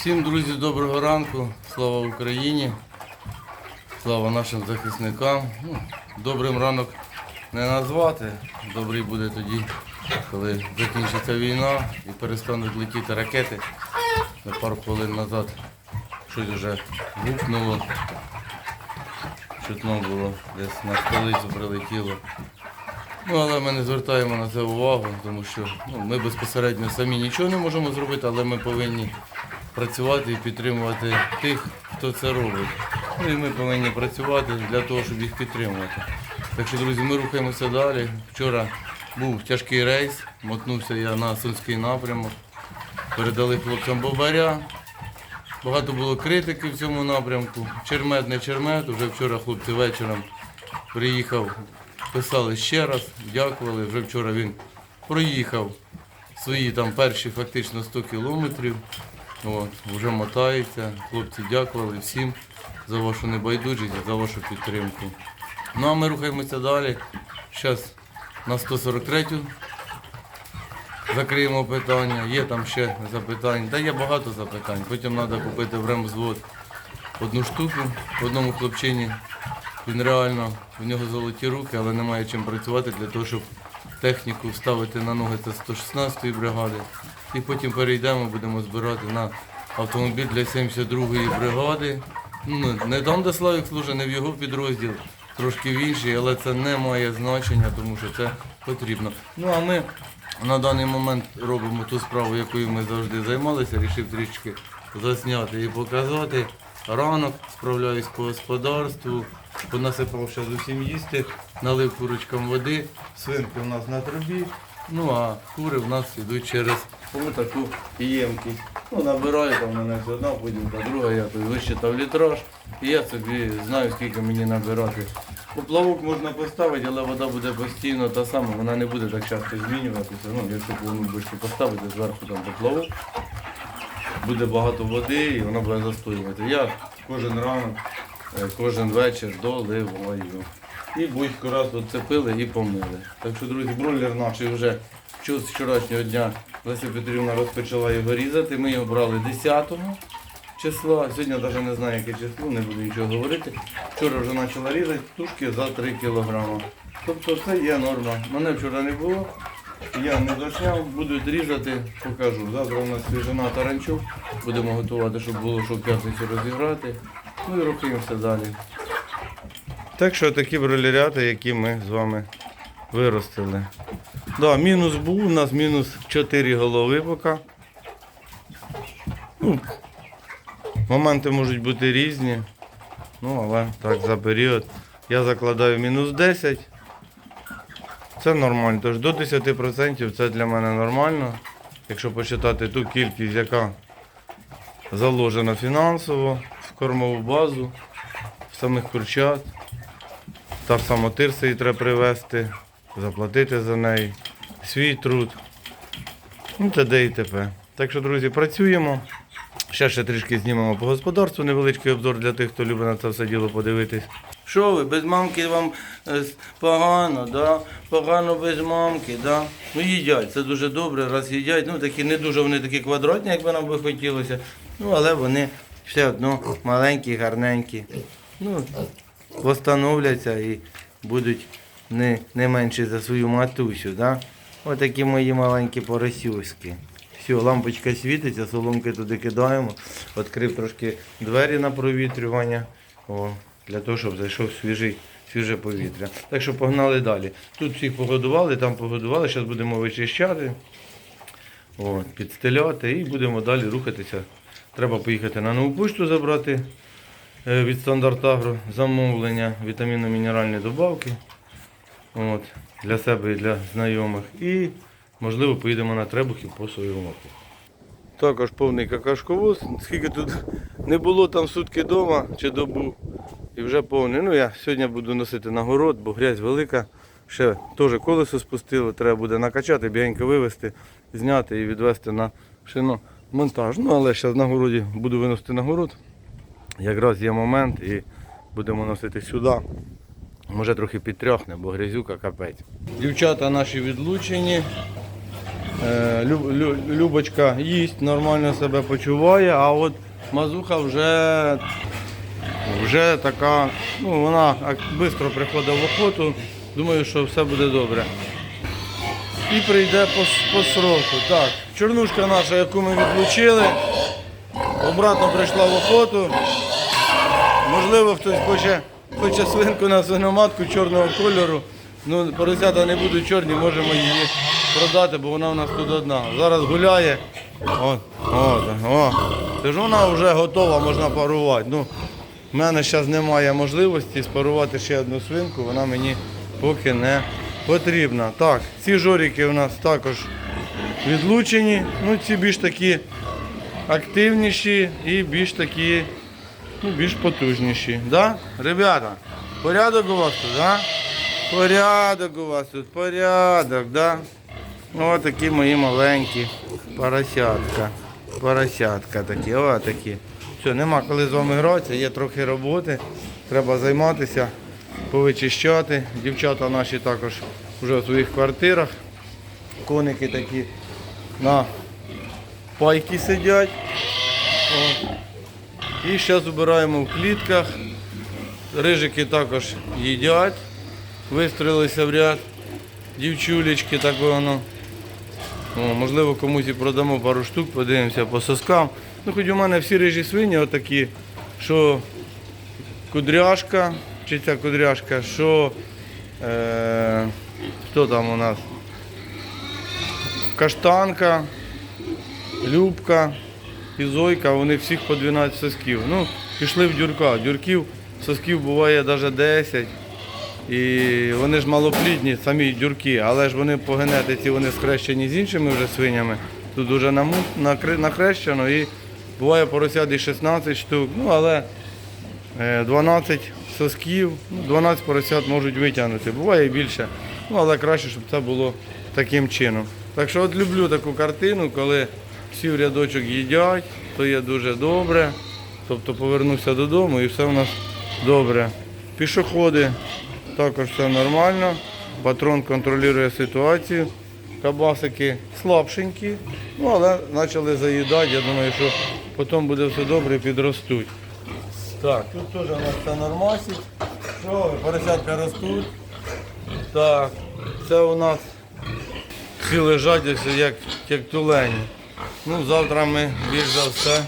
Всім друзі, доброго ранку. Слава Україні. Слава нашим захисникам. Ну, добрим ранок не назвати. Добрий буде тоді, коли закінчиться війна і перестануть летіти ракети. На пару хвилин назад щось вже гукнуло. Чутно було, десь на столицю прилетіло. Ну, але ми не звертаємо на це увагу, тому що ну, ми безпосередньо самі нічого не можемо зробити, але ми повинні працювати і підтримувати тих, хто це робить. Ну і ми повинні працювати для того, щоб їх підтримувати. Так що, друзі, ми рухаємося далі. Вчора був тяжкий рейс, мотнувся я на Сумський напрямок. Передали хлопцям бобаря. Багато було критики в цьому напрямку. Чермет, не чермет. Вже вчора хлопці вечором приїхав, писали ще раз, дякували. Вже вчора він проїхав свої там перші фактично 100 кілометрів. От, вже мотається. Хлопці дякували всім за вашу небайдужість, за вашу підтримку. Ну а ми рухаємося далі. Зараз на 143-ю закриємо питання. Є там ще запитання. Та є багато запитань. Потім треба купити в ремзвод одну штуку в одному хлопчині. Він реально, у нього золоті руки, але немає чим працювати для того, щоб техніку вставити на ноги це 116-ї бригади. І потім перейдемо, будемо збирати на автомобіль для 72-ї бригади. Ну, не там, де Славік служить, не в його підрозділ, трошки в інший, але це не має значення, тому що це потрібно. Ну а ми на даний момент робимо ту справу, якою ми завжди займалися, рішив трішки засняти і показати. Ранок справляюсь по господарству, понасипав ще усім їсти, налив курочкам води, свинки в нас на трубі, ну а кури в нас йдуть через таку ємкість. Ну, набираю там мене все одна, потім та друга, я тут вищитав літраж, і я собі знаю, скільки мені набирати. Поплавок можна поставити, але вода буде постійно та сама, вона не буде так часто змінюватися. Ну, якщо бочку поставити зверху там поплавок, буде багато води і вона буде застоювати. Я кожен ранок, е, кожен вечір доливаю. І будь-ко раз доцепили і помили. Так що, друзі, бройлер наш вже з вчорашнього дня Леся Петрівна розпочала його різати. Ми його брали 10 числа. Сьогодні навіть не знаю, яке число, не буду нічого говорити. Вчора вже почала різати тушки за 3 кг. Тобто це є норма. Мене вчора не було. Я не досняв, буду різати, покажу. Завтра у нас свіжина таранчук. Будемо готувати, щоб було що в п'ятницю розіграти. Ну і рухаємося далі. Так що такі бролерята, які ми з вами виростили. Да, мінус був, у нас мінус 4 голови поки. Ну, моменти можуть бути різні. Ну, але так, за період. Я закладаю мінус 10. Це нормально. Тож до 10% це для мене нормально. Якщо почитати ту кількість, яка заложена фінансово в кормову базу, в самих курчат. Та ж сама тирса її треба привезти, заплатити за неї, свій труд. Ну, т.д. і т.п. Так що, друзі, працюємо. Ще ще трішки знімемо по господарству, невеличкий обзор для тих, хто любить на це все діло подивитись. Що ви, без мамки вам е, погано, да? Погано без мамки, да? Ну їдять, це дуже добре, раз їдять. Ну такі не дуже вони такі квадратні, як би нам би хотілося. Ну, але вони все одно маленькі, гарненькі. Ну, восстановляться і будуть не, не менші за свою матусю. Да? Отакі мої маленькі поросюськи. Все, лампочка світиться, соломки туди кидаємо. Відкрив трошки двері на провітрювання. О, для того, щоб зайшов свіжий, свіже повітря. Так що погнали далі. Тут всіх погодували, там погодували, зараз будемо вичищати, от, підстеляти і будемо далі рухатися. Треба поїхати на нову почту забрати від стандарт Агро замовлення вітамінно-мінеральні добавки от, для себе і для знайомих. І, можливо, поїдемо на Требухів по свою мапу. Також повний какашковоз. Скільки тут не було там сутки вдома чи добу. І вже повний. Ну я сьогодні буду носити на город, бо грязь велика. Ще теж колесо спустило, треба буде накачати, бігенько вивезти, зняти і відвезти на шиномонтаж. Ну але зараз на городі буду виносити на город. Якраз є момент і будемо носити сюди. Може трохи підтряхне, бо грязюка капець. Дівчата наші відлучені. Е, Лю- Лю- Любочка їсть, нормально себе почуває, а от мазуха вже, вже така, ну вона швидко приходить в охоту. Думаю, що все буде добре. І прийде по, по сроку. Так, чорнушка наша, яку ми відлучили, обратно прийшла в охоту. Можливо, хтось хоче, хоче свинку на свиноматку чорного кольору. Ну, поросята не будуть чорні, можемо її продати, бо вона у нас тут одна. Зараз гуляє. От, от, о. Тож вона вже готова, можна парувати. Ну, в мене зараз немає можливості спарувати ще одну свинку, вона мені поки не потрібна. Так, ці жоріки у нас також відлучені. Ну, ці більш такі активніші і більш такі ну, більш потужніші. Да? Ребята, порядок у вас тут, да? Порядок у вас тут, порядок, да? О, такі мої маленькі поросятка. Поросятка такі, о такі. Все, нема коли з вами гратися, є трохи роботи. Треба займатися, повичищати. Дівчата наші також вже в своїх квартирах. Коники такі на пайки сидять. О. І зараз збираємо в клітках. Рижики також їдять, вистроїлися в ряд. Дівчулечки так воно. О, можливо, комусь і продамо пару штук, подивимося по соскам. Ну, хоч у мене всі рижі свині отакі, що кудряшка, чи ця кудряшка, що е, хто там у нас? Каштанка, Любка і Зойка, вони всіх по 12 сосків. Ну, пішли в дюрка. Дюрків сосків буває навіть 10. І вони ж малоплідні, самі дюрки, але ж вони по генетиці вони скрещені з іншими вже свинями. Тут накри- накрещено і буває поросят і 16 штук, ну але е, 12 сосків, ну, 12 поросят можуть витягнути. Буває і більше. Ну, але краще, щоб це було таким чином. Так що от люблю таку картину, коли всі в рядочок їдять, то є дуже добре. Тобто повернувся додому і все в нас добре. Пішоходи також все нормально. Патрон контролює ситуацію. Кабасики слабшенькі, ну але почали заїдати. Я думаю, що потім буде все добре, підростуть. Так, тут теж у нас все нормасить. Що, поросятка ростуть. Так, це у нас всі лежать як, як тулені. Ну, завтра ми більш за все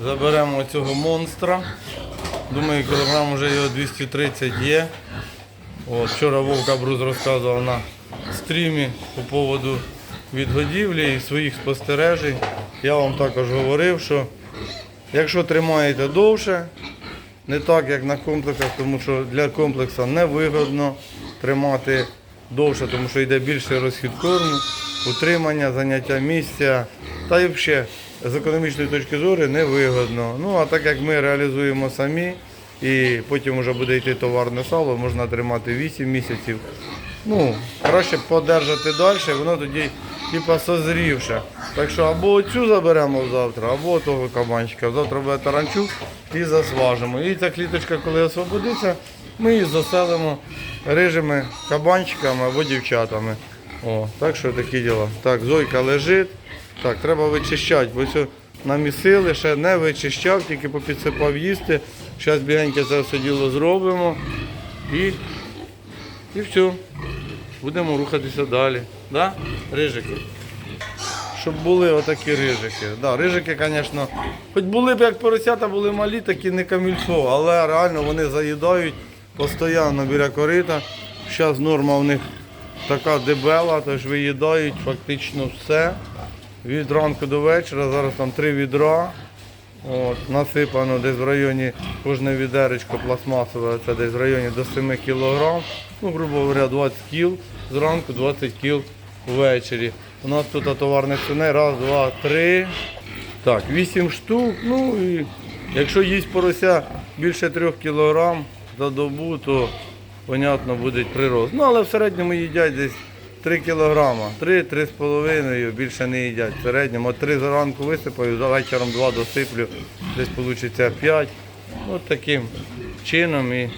заберемо цього монстра. Думаю, кілограм вже його 230 є. От, вчора Вовка Брус розказував на стрімі по поводу відгодівлі і своїх спостережень. Я вам також говорив, що якщо тримаєте довше, не так, як на комплексах, тому що для комплексу невигодно тримати довше, тому що йде більший розхід корму, утримання, заняття місця. Та й взагалі з економічної точки зору невигодно. Ну а так як ми реалізуємо самі, і потім вже буде йти товарне сало, можна тримати 8 місяців. Ну, краще подержати далі, воно тоді типа созрівше. Так що або оцю заберемо завтра, або того кабанчика. Завтра буде таранчук і засважимо. І ця кліточка, коли освободиться, ми її заселимо рижими кабанчиками або дівчатами. О, так що такі діла. Так, зойка лежить. Так, треба вичищати, бо все намісили, ще не вичищав, тільки попідсипав їсти. Зараз бігеньке це все діло зробимо. І, і все. Будемо рухатися далі. Да? Рижики. Щоб були отакі рижики. Да, рижики, звісно, хоч були б як поросята, були малі, такі не камільфо, але реально вони заїдають постійно біля корита. Зараз норма в них така дебела, тож виїдають фактично все. Від ранку до вечора, зараз там три відра. От, насипано десь в районі кожне відеречко пластмасове, це десь в районі до 7 кг. Ну, грубо говоря, 20 кіл зранку, 20 кіл ввечері. У нас тут товарних свиней, раз, два, три. Так, 8 штук. Ну і якщо їсть порося більше 3 кг за добу, то понятно буде прирост. Ну, але в середньому їдять десь 3 кілограма, 3-3,5 більше не їдять. В середньому от 3 зранку висипаю, за вечором 2 досиплю, десь вийде 5. От таким чином і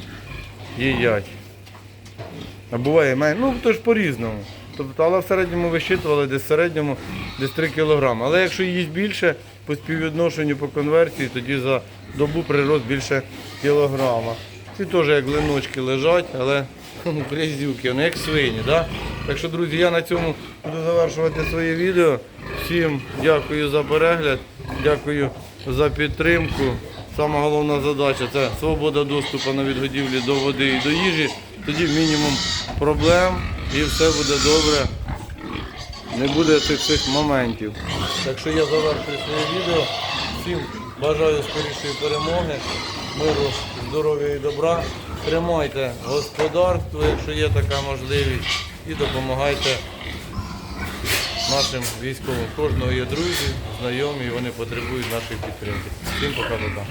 їдять. А буває менше, ну то ж по-різному. Тобто, але в середньому вищитували десь в середньому десь 3 кг. Але якщо їсть більше, по співвідношенню по конверсії, тоді за добу прирост більше кілограма. Ці теж як линочки лежать, але ну, грязюки, вони як свині. Да? Так що, друзі, я на цьому буду завершувати своє відео. Всім дякую за перегляд, дякую за підтримку. Сама головна задача це свобода доступу на відгодівлі до води і до їжі. Тоді мінімум проблем і все буде добре. Не буде цих всіх моментів. Так що я завершую своє відео. Всім бажаю скорішої перемоги, миру, здоров'я і добра. Тримайте господарство, якщо є така можливість, і допомагайте нашим військовим. Кожного є друзі, знайомі, і вони потребують нашої підтримки. Всім пока-пока.